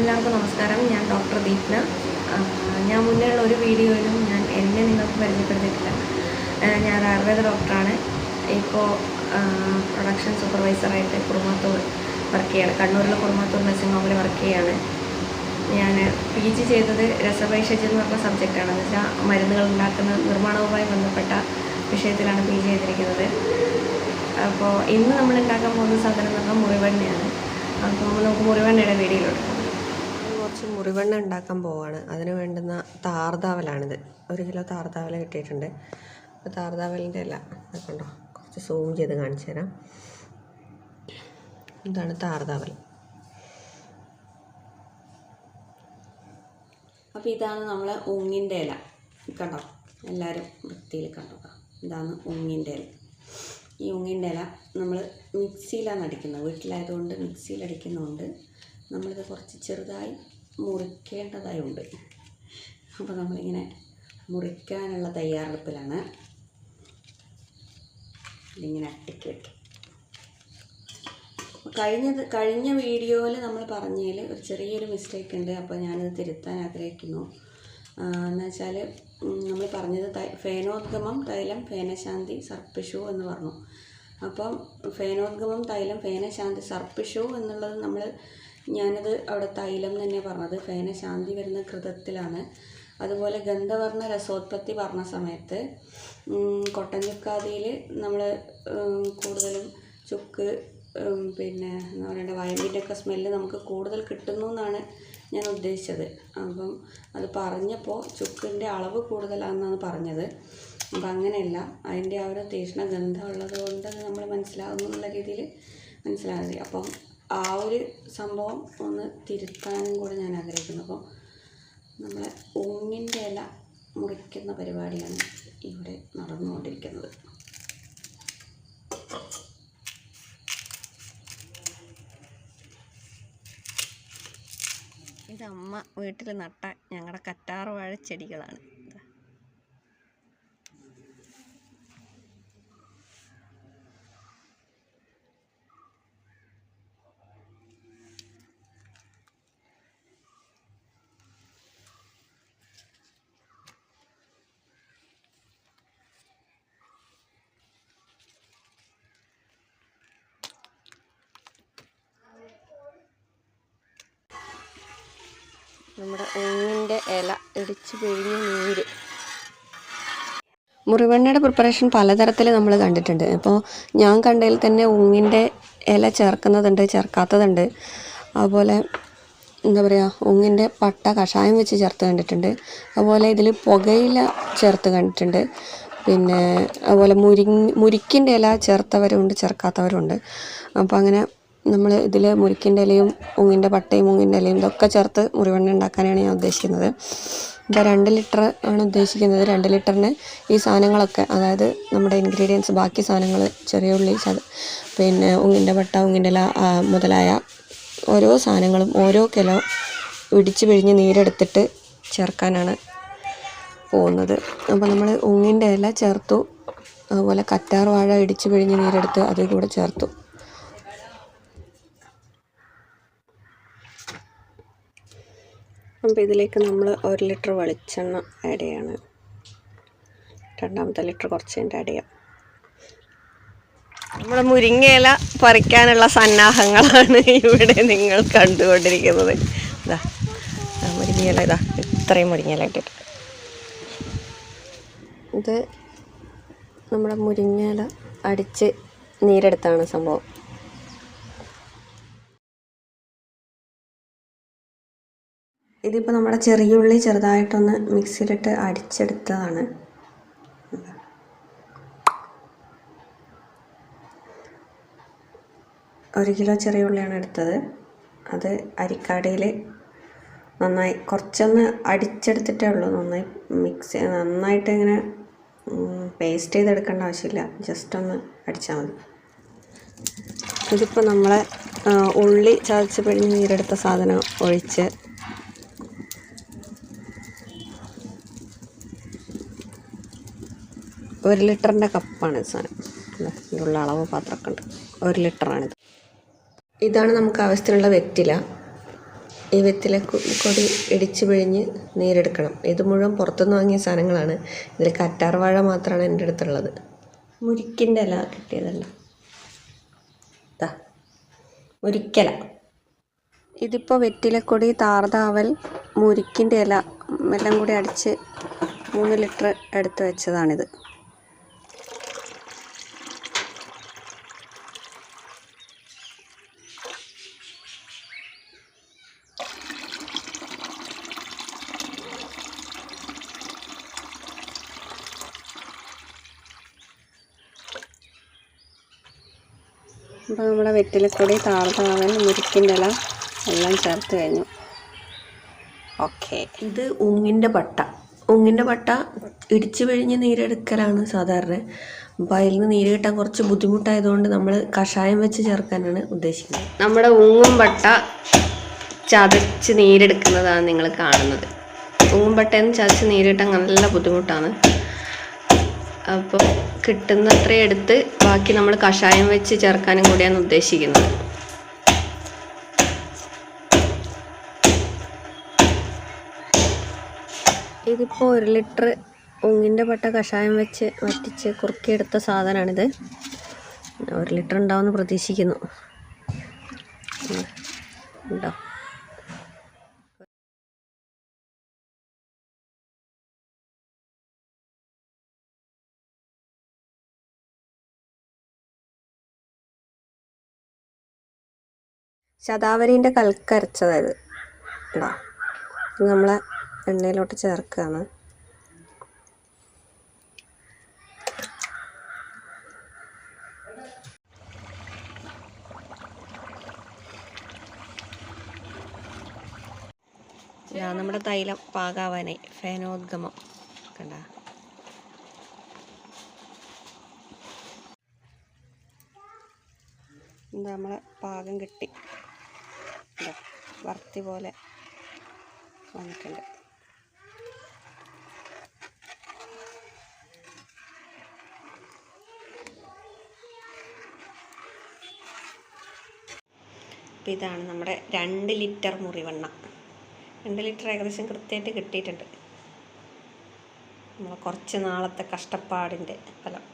എല്ലാവർക്കും നമസ്കാരം. ഞാൻ ഡോക്ടർ ദീപ്ന. ഞാൻ മുന്നേ ഉള്ള ഒരു വീഡിയോയിലും ഞാൻ എന്നെ നിങ്ങൾക്ക് പരിചയപ്പെടുത്തിയിട്ടില്ല. ഞാൻ ആയുർവേദ ഡോക്ടറാണ്. ഇപ്പോൾ പ്രൊഡക്ഷൻ സൂപ്പർവൈസറായിട്ട് കുറുമാത്തൂർ വർക്ക് ചെയ്യാണ്. കണ്ണൂരിലെ കുറുമാത്തൂർ നഴ്സിംഗ് ഹോമിൽ വർക്ക് ചെയ്യാണ്. ഞാൻ പി ജി ചെയ്തത് രസഭൈഷജ് എന്ന് പറഞ്ഞ സബ്ജക്റ്റാണ് എന്ന് വെച്ചാൽ മരുന്നുകൾ ഉണ്ടാക്കുന്ന നിർമ്മാണവുമായി ബന്ധപ്പെട്ട വിഷയത്തിലാണ് പി ജി ചെയ്തിരിക്കുന്നത്. അപ്പോൾ ഇന്ന് നമ്മൾ ഉണ്ടാക്കാൻ പോകുന്ന സാധനം എന്ന് പറഞ്ഞാൽ മുറിവെണ്ണയാണ്. അപ്പോൾ നമുക്ക് മുറിവെണ്ണയുടെ വീഡിയോയിലോട്ട് കുറച്ച് മുറിവെണ്ണ ഉണ്ടാക്കാൻ പോവാണ്. അതിന് വേണ്ടുന്ന താർതാവലാണിത്. ഒരു കിലോ താർതാവല കിട്ടിയിട്ടുണ്ട്. അപ്പോൾ താർതാവലിന്റെ അല്ല കണ്ടോ? കുറച്ച് സൂം ചെയ്ത് കാണിച്ചു തരാം. ഇതാണ് താർതാവൽ. അപ്പോൾ ഇതാണ് നമ്മളെ ഉങ്ങിന്റെ ഇല. കണ്ടോ? എല്ലാവരും വൃത്തിയിൽ കണ്ടോ? ഇതാണ് ഉങ്ങിന്റെ ഇല. ഈ ഉങ്ങിന്റെ ഇല നമ്മൾ മിക്സിയിലാണ് അടിക്കുന്നത്. വീട്ടിലായതുകൊണ്ട് മിക്സിയിൽ അടിക്കുന്നതുകൊണ്ട് നമ്മളിത് കുറച്ച് ചെറുതായി മുറിക്കേണ്ടതായി ഉണ്ട് അപ്പോൾ നമ്മളിങ്ങനെ മുറിക്കാനുള്ള തയ്യാറെടുപ്പിലാണ്. ഇതിങ്ങനെ അട്ടിക്ക് വെക്കും. കഴിഞ്ഞത് കഴിഞ്ഞ വീഡിയോയിൽ നമ്മൾ പറഞ്ഞതിൽ ഒരു ചെറിയൊരു മിസ്റ്റേക്ക് ഉണ്ട്. അപ്പോൾ ഞാനത് തിരുത്താൻ ആഗ്രഹിക്കുന്നു. എന്ന് വെച്ചാൽ നമ്മൾ പറഞ്ഞത് ഫേനോദ്ഗമം തൈലം ഫേനശാന്തി സർപ്പിഷു എന്ന് പറഞ്ഞു. അപ്പം ഫേനോദ്ഗമം തൈലം ഫേനശാന്തി സർപ്പിഷു എന്നുള്ളത് നമ്മൾ ഞാനത് അവിടെ തൈലം തന്നെ പറഞ്ഞത് ഫേന ശാന്തി വരുന്ന കൃതത്തിലാണ്. അതുപോലെ ഗന്ധവർണ രസോത്പത്തി പറഞ്ഞ സമയത്ത് കൊട്ടൻ ചുക്കാതിയിൽ നമ്മൾ കൂടുതലും ചുക്ക് പിന്നെ എന്താ പറയണ്ട വയമ്പിന്റെ ഒക്കെ സ്മെല്ല് നമുക്ക് കൂടുതൽ കിട്ടുന്നു എന്നാണ് ഞാൻ ഉദ്ദേശിച്ചത്. അപ്പം അത് പറഞ്ഞപ്പോൾ ചുക്കിന്റെ അളവ് കൂടുതലാണെന്നാണ് പറഞ്ഞത്. അപ്പം അങ്ങനെയല്ല അതിന്റെ ആ ഒരു തീക്ഷ്ണ ഗന്ധമുള്ളത് കൊണ്ട് നമ്മൾ മനസ്സിലാകുന്നു എന്നുള്ള രീതിയിൽ മനസ്സിലാകുന്നത് അപ്പം ആ ഒരു സംഭവം ഒന്ന് തിരുത്താനും കൂടെ ഞാൻ ആഗ്രഹിക്കുന്നു. അപ്പോൾ നമ്മളെ ഊങ്ങിന്റെ ഇല മുറിക്കുന്ന പരിപാടിയാണ് ഇവിടെ നടന്നുകൊണ്ടിരിക്കുന്നത്. ഇതമ്മ വീട്ടിൽ നട്ട ഞങ്ങളുടെ കറ്റാർ വാഴ ചെടികളാണ്. നമ്മുടെ ഊങ്ങിന്റെ ഇല ഇടിച്ച് പിഴിഞ്ഞ നീര്. മുറിവെണ്ണയുടെ പ്രിപ്പറേഷൻ പലതരത്തിൽ നമ്മൾ കണ്ടിട്ടുണ്ട്. അപ്പോൾ ഞാൻ കണ്ടതിൽ തന്നെ ഉങ്ങിന്റെ ഇല ചേർക്കുന്നതുണ്ട് ചേർക്കാത്തതുണ്ട്. അതുപോലെ എന്താ പറയുക ഉങ്ങിന്റെ പട്ട കഷായം വെച്ച് ചേർത്ത് കണ്ടിട്ടുണ്ട്. അതുപോലെ ഇതിൽ പുകയില ചേർത്ത് കണ്ടിട്ടുണ്ട്. പിന്നെ അതുപോലെ മുരി മുരിക്കിന്റെ ഇല ചേർത്തവരുണ്ട് ചേർക്കാത്തവരുണ്ട്. അപ്പോൾ അങ്ങനെ നമ്മൾ ഇതിൽ മുരിക്കിന്റെ ഇലയും മുങ്ങിന്റെ പട്ടയും മുങ്ങിന്റെ ഇലയും ഇതൊക്കെ ചേർത്ത് മുറിവെണ്ണ ഉണ്ടാക്കാനാണ് ഞാൻ ഉദ്ദേശിക്കുന്നത്. ഇപ്പോൾ രണ്ട് ലിറ്റർ ആണ് ഉദ്ദേശിക്കുന്നത്. രണ്ട് ലിറ്ററിന് ഈ സാധനങ്ങളൊക്കെ അതായത് നമ്മുടെ ഇൻഗ്രീഡിയൻസ് ബാക്കി സാധനങ്ങൾ ചെറിയ ഉള്ളി പിന്നെ ഉങ്ങിന്റെ പട്ട ഉങ്ങിന്റെ ഇല മുതലായ ഓരോ സാധനങ്ങളും ഓരോ കിലോ ഇടിച്ച് പിഴിഞ്ഞ് നീരെടുത്തിട്ട് ചേർക്കാനാണ് പോകുന്നത്. അപ്പോൾ നമ്മൾ ഉങ്ങിന്റെ ഇല ചേർത്തു. അതുപോലെ കറ്റാർ വാഴ ഇടിച്ച് പിഴിഞ്ഞ് നീരെടുത്ത് അതിൽ കൂടെ ചേർത്തു. അപ്പോൾ ഇതിലേക്ക് നമ്മൾ ഒരു ലിറ്റർ വെളിച്ചെണ്ണ ആഡ് ചെയ്യാണ്. രണ്ടാമത്തെ ലിറ്റർ കുറച്ച് കഴിഞ്ഞിട്ട് ആഡ് ചെയ്യാം. നമ്മുടെ മുരിങ്ങയില പറിക്കാനുള്ള സന്നാഹങ്ങളാണ് ഇവിടെ നിങ്ങൾ കണ്ടുകൊണ്ടിരിക്കുന്നത്. ഇതാ മുരിങ്ങയില ഇതാ ഇത്രയും മുരിങ്ങയില ഇട്ടിട്ട് ഇത് നമ്മുടെ മുരിങ്ങയില അടിച്ച് നീരെടുത്താണ് സംഭവം. ഇതിപ്പോൾ നമ്മുടെ ചെറിയ ഉള്ളി ചെറുതായിട്ടൊന്ന് മിക്സിയിലിട്ട് അടിച്ചെടുത്തതാണ്. ഒരു കിലോ ചെറിയ ഉള്ളിയാണ് എടുത്തത്. അത് അരിക്കാടയിൽ നന്നായി കുറച്ചൊന്ന് അടിച്ചെടുത്തിട്ടേ ഉള്ളൂ. നന്നായി മിക്സ് നന്നായിട്ട് ഇങ്ങനെ പേസ്റ്റ് ചെയ്തെടുക്കേണ്ട ആവശ്യമില്ല. ജസ്റ്റ് ഒന്ന് അടിച്ചാൽ മതി. ഇതിപ്പോൾ നമ്മളെ ഉള്ളി ചതച്ച് പിഴിഞ്ഞ് നീരെടുത്ത സാധനം ഒഴിച്ച് ഒരു ലിറ്ററിന്റെ കപ്പാണ് സാധനം. ഉള്ള അളവ് പാത്രമൊക്കെ ഉണ്ട്. ഒരു ലിറ്ററാണിത് ഇതാണ് നമുക്ക് ആവശ്യത്തിനുള്ള വെറ്റില. ഈ വെറ്റില കൊടി ഇടിച്ച് പിഴിഞ്ഞ് നീരെടുക്കണം. ഇത് മുഴുവൻ പുറത്തുനിന്ന് വാങ്ങിയ സാധനങ്ങളാണ്. ഇതിൽ കറ്റാർവാഴ മാത്രമാണ് എന്റെ അടുത്തുള്ളത്. മുരിക്കിന്റെ ഇല കിട്ടിയതല്ല. മുരിക്കല. ഇതിപ്പോൾ വെറ്റിലക്കൊടി താർതാവൽ മുരിക്കിന്റെ ഇല എല്ലാം കൂടി അടിച്ച് മൂന്ന് ലിറ്റർ എടുത്ത് വെച്ചതാണിത്. അപ്പോൾ നമ്മുടെ വെറ്റിലക്കൊടി താർതാവൽ മുരിക്കിന്റെ ഇല എല്ലാം ചേർത്ത് കഴിഞ്ഞു. ഓക്കെ. ഇത് ഉങ്ങിന്റെ പട്ട. ഉങ്ങിന്റെ പട്ട ഇടിച്ച് പിഴിഞ്ഞ് നീരെടുക്കലാണ് സാധാരണ. അപ്പോൾ അതിൽ നിന്ന് നീര് കിട്ടാൻ കുറച്ച് ബുദ്ധിമുട്ടായതുകൊണ്ട് നമ്മൾ കഷായം വെച്ച് ചേർക്കാനാണ് ഉദ്ദേശിക്കുന്നത്. നമ്മുടെ ഉങ്ങും പട്ട ചതച്ച് നീരെടുക്കുന്നതാണ് നിങ്ങൾ കാണുന്നത്. ഉങ്ങും പട്ടയെന്ന് ചതച്ച് നീര് കിട്ടാൻ നല്ല ബുദ്ധിമുട്ടാണ്. അപ്പോൾ കിട്ടുന്നത്ര എടുത്ത് ബാക്കി നമ്മൾ കഷായം വെച്ച് ചേർക്കാനും കൂടിയാണ് ഉദ്ദേശിക്കുന്നത്. ഇതിപ്പോൾ ഒരു ലിറ്റർ ഉങ്ങിന്റെ പട്ട കഷായം വെച്ച് വറ്റിച്ച് കുറുക്കിയെടുത്ത സാധനമാണിത് ഒരു ലിറ്റർ ഉണ്ടാവുമെന്ന് പ്രതീക്ഷിക്കുന്നു. ഉണ്ടോ? ശതാവരീന്റെ കൽക്കരച്ചതായത് ഉണ്ടോ? ഇത് നമ്മളെ എണ്ണയിലോട്ട് ചേർക്കുകയാണ്. നമ്മുടെ തൈലം പാകാവാനായി. ഫേനോദ്ഗമം. കണ്ട? നമ്മളെ പാകം കിട്ടി. ഇതാ വറുത്തി പോലെ വന്നിട്ടുണ്ട്. അപ്പോൾ ഇതാണ് നമ്മുടെ രണ്ട് ലിറ്റർ മുറിവെണ്ണ. രണ്ട് ലിറ്റർ ഏകദേശം കൃത്യമായിട്ട് കിട്ടിയിട്ടുണ്ട്. നമ്മൾ കുറച്ച് നാളത്തെ കഷ്ടപ്പാടിന്റെ ഫലം.